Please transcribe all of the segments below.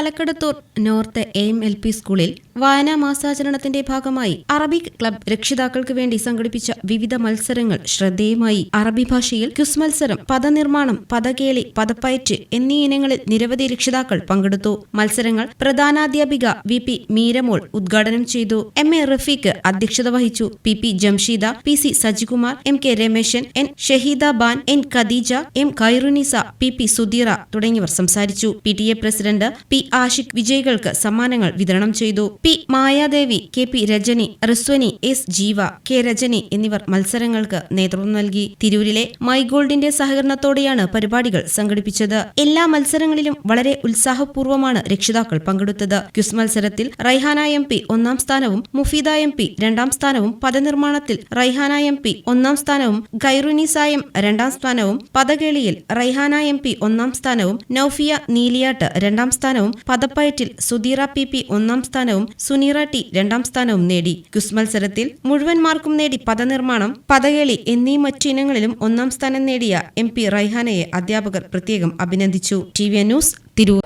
Thalakkadathur north M L P സ്കൂളിൽ വായനാ മാസാചരണത്തിന്റെ ഭാഗമായി അറബിക് ക്ലബ് രക്ഷിതാക്കൾക്ക് വേണ്ടി സംഘടിപ്പിച്ച വിവിധ മത്സരങ്ങൾ ശ്രദ്ധേയമായി. അറബി ഭാഷയിൽ ക്യുസ് മത്സരം പദനിർമ്മാണം പദകേളി പദപ്പയറ്റ് എന്നീ ഇനങ്ങളിൽ നിരവധി രക്ഷിതാക്കൾ പങ്കെടുത്തു. മത്സരങ്ങൾ പ്രധാനാധ്യാപിക വി പി മീരമോൾ ഉദ്ഘാടനം ചെയ്തു. എം എ റഫീഖ് അധ്യക്ഷത വഹിച്ചു. P P Jamsheeda P C Sajikumar M K Rameshan N Shaheeda ban N Khadeeja M Khairunnisa P P Sudheera തുടങ്ങിയവർ സംസാരിച്ചു. P T A president P Ashiq വിജയികൾക്ക് സമ്മാനങ്ങൾ വിതരണം ചെയ്തു. P. Mayadevi K. P. Rajani Rizwani S. Jeeva K. Rajani എന്നിവർ മത്സരങ്ങൾക്ക് നേതൃത്വം നൽകി. തിരൂരിലെ മൈ ഗോൾഡിന്റെ സഹകരണത്തോടെയാണ് പരിപാടികൾ സംഘടിപ്പിച്ചത്. എല്ലാ മത്സരങ്ങളിലും വളരെ ഉത്സാഹപൂർവമാണ് രക്ഷിതാക്കൾ പങ്കെടുത്തത്. ക്യുസ് മത്സരത്തിൽ റൈഹാന എം പി ഒന്നാം സ്ഥാനവും മുഫീദ എം പി രണ്ടാം സ്ഥാനവും പദനിർമ്മാണത്തിൽ റൈഹാന എം പി ഒന്നാം സ്ഥാനവും ഗൈറുനിസായം രണ്ടാം സ്ഥാനവും പദകേളിയിൽ റൈഹാന എം പി ഒന്നാം സ്ഥാനവും നൌഫിയ നീലിയാട്ട് രണ്ടാം സ്ഥാനവും പദപ്പയറ്റിൽ സുധീറ പി പി ഒന്നാം സ്ഥാനവും സുനീറ ടി രണ്ടാം സ്ഥാനവും നേടി. ക്വിസ് മത്സരത്തിൽ മുഴുവൻ മാർക്കും നേടി പദനിർമ്മാണം. പദകേളി എന്നീ മറ്റു ഇനങ്ങളിലും ഒന്നാം സ്ഥാനം നേടിയ എം പി റൈഹാനയെ അധ്യാപകർ പ്രത്യേകം അഭിനന്ദിച്ചു. T V news Tirur.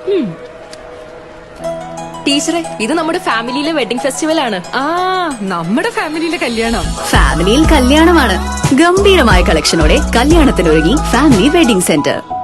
ടീച്ചറെ ഇത് നമ്മുടെ ഫാമിലിയിലെ വെഡിംഗ് ഫെസ്റ്റിവൽ ആണ്. ആ നമ്മുടെ ഫാമിലിയിലെ കല്യാണം. ഫാമിലിയിൽ കല്യാണമാണ്. ഗംഭീരമായ കളക്ഷനോടെ കല്യാണത്തിനൊരുങ്ങി ഫാമിലി വെഡിംഗ് സെന്റർ.